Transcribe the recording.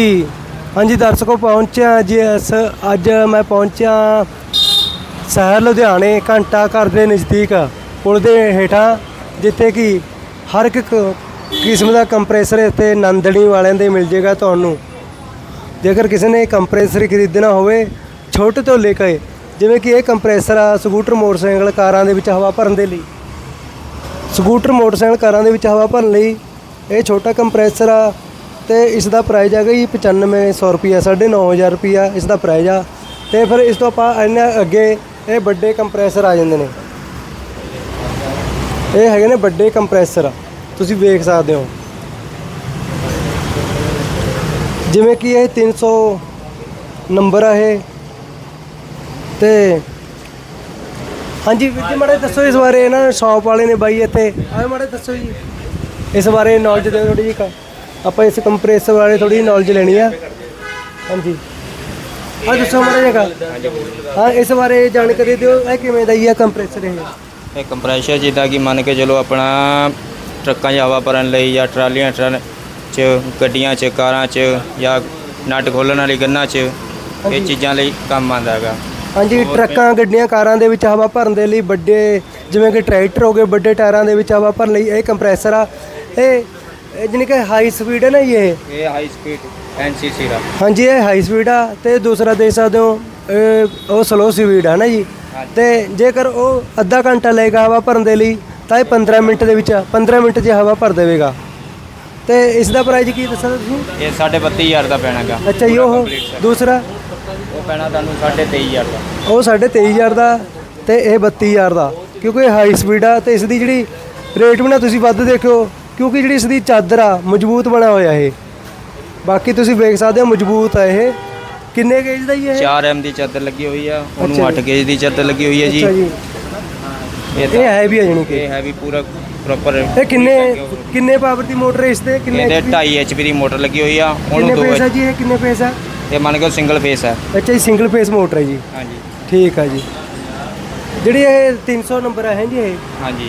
ਜੀ ਹਾਂਜੀ, ਦਰਸ਼ਕੋ, ਪਹੁੰਚਿਆ ਜੀ ਇਸ, ਅੱਜ ਮੈਂ ਪਹੁੰਚਿਆ ਸ਼ਹਿਰ ਲੁਧਿਆਣੇ, ਘੰਟਾ ਘਰ ਦੇ ਨਜ਼ਦੀਕ, ਪੁਲ ਦੇ ਹੇਠਾਂ, ਜਿੱਥੇ ਕਿ ਹਰ ਇੱਕ ਕ- ਕਿਸਮ ਦਾ ਕੰਪਰੈਸਰ ਇੱਥੇ ਨੰਦਣੀ ਵਾਲਿਆਂ ਦੇ ਮਿਲ ਜੇਗਾ ਤੁਹਾਨੂੰ। ਜੇਕਰ ਕਿਸੇ ਨੇ ਕੰਪਰੈਸਰ ਖਰੀਦਣਾ ਹੋਵੇ, ਛੋਟੇ ਤੋਂ ਲੈ ਕੇ, ਜਿਵੇਂ ਕਿ ਇਹ ਕੰਪਰੈਸਰ ਆ, ਸਕੂਟਰ, ਮੋਟਰਸਾਈਕਲ ਕਾਰਾਂ ਦੇ ਵਿੱਚ ਹਵਾ ਭਰਨ ਦੇ ਲਈ। ਸਕੂਟਰ, ਮੋਟਰਸਾਈਕਲ ਕਾਰਾਂ ਦੇ ਵਿੱਚ ਹਵਾ ਭਰਨ ਲਈ, ਇਹ ਛੋਟਾ ਕੰਪਰੈਸਰ ਆ ਤੇ ਇਸ ਦਾ ਪ੍ਰਾਈਜ਼ ਹੈਗਾ ਜੀ 9500 ਰੁਪਿਆ 9500 ਰੁਪਿਆ ਇਸ ਦਾ ਪ੍ਰਾਈਜ਼ ਆ। ਤੇ ਫਿਰ ਇਸ ਤੋਂ ਆਪਾਂ ਇਹਨਾਂ ਅੱਗੇ ਇਹ ਵੱਡੇ ਕੰਪਰੈਸਰ ਆ ਜਾਂਦੇ ਨੇ। ਇਹ ਹੈਗੇ ਨੇ ਵੱਡੇ ਕੰਪਰੈਸਰ ਤੁਸੀਂ ਵੇਖ ਸਕਦੇ ਹੋ। ਜਿਵੇਂ ਕਿ ਇਹ 300 ਨੰਬਰ ਆ ਇਹ। ਤੇ ਹਾਂਜੀ ਵੀਰ ਜੀ, ਮਾੜੇ ਦੱਸੋ ਇਸ ਬਾਰੇ ਇਹਨਾਂ ਨੇ ਸ਼ਾਪ ਵਾਲੇ ਨੇ ਬਾਈ ਇੱਥੇ। ਆਏ ਮਾੜੇ ਦੱਸੋ ਜੀ। ਇਸ ਬਾਰੇ ਨੌਲੇਜ ਦਿਓ ਥੋੜੀ ਜਿਹੀ ਆਪਾਂ ਇਸ ਕੰਪਰੈਸਰ ਬਾਰੇ ਥੋੜੀ ਨੌਲੇਜ ਲੈਣੀ ਆ। ਹਾਂਜੀ। ਆ ਦੱਸੋ ਮਾੜਾ ਜਿਹਾ ਹਾਂ ਇਸ ਬਾਰੇ ਜਾਣਕਾਰੀ ਦਿਓ ਇਹ ਕਿਵੇਂ ਦਾ ਹੀ ਆ ਕੰਪਰੈਸਰ ਇਹ? ਇਹ ਕੰਪਰੈਸ਼ਰ ਜਿੱਦਾਂ ਕਿ ਮੰਨ ਕੇ ਚਲੋ ਆਪਣਾ ਟਰੱਕਾਂ 'ਚ ਹਵਾ ਭਰਨ ਲਈ ਜਾਂ ਟਰਾਲੀਆਂ ਟਰਨ 'ਚ ਗੱਡੀਆਂ 'ਚ ਕਾਰਾਂ 'ਚ ਜਾਂ ਨਟ ਖੋਲਣ ਵਾਲੀ ਗੰਨਾਂ 'ਚ ਇਹ ਚੀਜ਼ਾਂ ਲਈ ਕੰਮ ਆਉਂਦਾ ਹੈਗਾ। ਹਾਂਜੀ ਟਰੱਕਾਂ ਗੱਡੀਆਂ ਕਾਰਾਂ ਦੇ ਵਿੱਚ ਹਵਾ ਭਰਨ ਦੇ ਲਈ ਵੱਡੇ ਜਿਵੇਂ ਕਿ ਟਰੈਕਟਰ ਹੋ ਗਏ ਵੱਡੇ ਟਾਇਰਾਂ ਦੇ ਵਿੱਚ ਹਵਾ ਭਰਨ ਲਈ ਇਹ ਕੰਪਰੈਸਰ ਆ। ਇਹ ਇਹ ਜਾਣੀ ਕਿ ਹਾਈ ਸਪੀਡ ਹੈ ਨਾ ਜੀ ਇਹ? ਇਹ ਹਾਈ ਸਪੀਡ ਐਨਸੀਸੀ ਦਾ। ਹਾਂਜੀ ਇਹ ਹਾਈ ਸਪੀਡ ਆ ਤੇ ਦੂਸਰਾ ਦੇਖ ਸਕਦੇ ਹੋ ਇਹ ਉਹ ਸਲੋ ਸਪੀਡ ਆ ਨਾ ਜੀ। ਤੇ ਜੇਕਰ ਉਹ ਅੱਧਾ ਘੰਟਾ ਲਏਗਾ ਹਵਾ ਭਰਨ ਦੇ ਲਈ ਤਾਂ ਇਹ 15 ਮਿੰਟ ਦੇ ਵਿੱਚ 15 ਮਿੰਟ 'ਚ ਹਵਾ ਭਰ ਦੇਵੇਗਾ। ਤੇ ਇਸ ਦਾ ਪ੍ਰਾਈਸ ਕੀ ਦੱਸਿਆ ਤੁਸੀਂ? ਇਹ 32500 ਦਾ ਪੈਣਾ ਹੈਗਾ ਅੱਛਾ ਜੀ ਉਹ ਦੂਸਰਾ? ਉਹ ਪੈਣਾ ਤੁਹਾਨੂੰ 23500 ਦਾ। ਉਹ ਸਾਢੇ 23000 ਦਾ ਤੇ ਇਹ 32000 ਦਾ। ਕਿਉਂਕਿ ਇਹ ਹਾਈ ਸਪੀਡ ਆ ਤੇ ਇਸ ਦੀ ਜਿਹੜੀ ਰੇਟ ਵੀ ਨਾ ਤੁਸੀਂ ਵੱਧ ਦੇਖਿਓ ਕਿਉਂਕਿ ਜਿਹੜੀ ਇਸ ਦੀ ਚਾਦਰ ਆ ਮਜ਼ਬੂਤ ਬਣਿਆ ਹੋਇਆ ਇਹ। ਬਾਕੀ ਤੁਸੀਂ ਵੇਖ ਸਕਦੇ ਹੋ ਮਜ਼ਬੂਤ ਆ ਇਹ। ਕਿੰਨੇ ਗੇਜ ਦਾ ਹੀ ਇਹ? 4 ਐਮ ਦੀ ਚਾਦਰ ਲੱਗੀ ਹੋਈ ਆ। ਉਹਨੂੰ 8 ਜੀ। ਗੇਜ ਦੀ ਚਾਦਰ ਲੱਗੀ ਹੋਈ ਹੈ ਜੀ। ਇਹ ਹੈ ਵੀ ਆ ਜਾਣੀ ਕਿ। ਇਹ ਹੈ ਵੀ ਪੂਰਾ ਪ੍ਰੋਪਰ ਇਹ ਕਿੰਨੇ ਕਿੰਨੇ ਪਾਵਰ ਦੀ ਮੋਟਰ ਹੈ ਇਸ ਤੇ? ਕਿੰਨੇ ਇਹਦੇ HP 2.5 ਐਚਪੀ ਦੀ ਮੋਟਰ ਲੱਗੀ ਹੋਈ ਆ। ਉਹਨੂੰ ਦੋ ਆ ਜੀ ਇਹ? ਕਿੰਨੇ ਫੇਸ ਆ? ਇਹ ਮੰਨ ਕੇ ਸਿੰਗਲ ਫੇਸ ਹੈ ਅੱਛਾ ਜੀ ਸਿੰਗਲ ਫੇਸ ਮੋਟਰ ਹੈ ਜੀ। ਹਾਂਜੀ। ਠੀਕ ਆ ਜੀ। ਜਿਹੜੀ ਇਹ 300 ਨੰਬਰ ਹੈ ਜੀ ਇਹ? ਹਾਂਜੀ।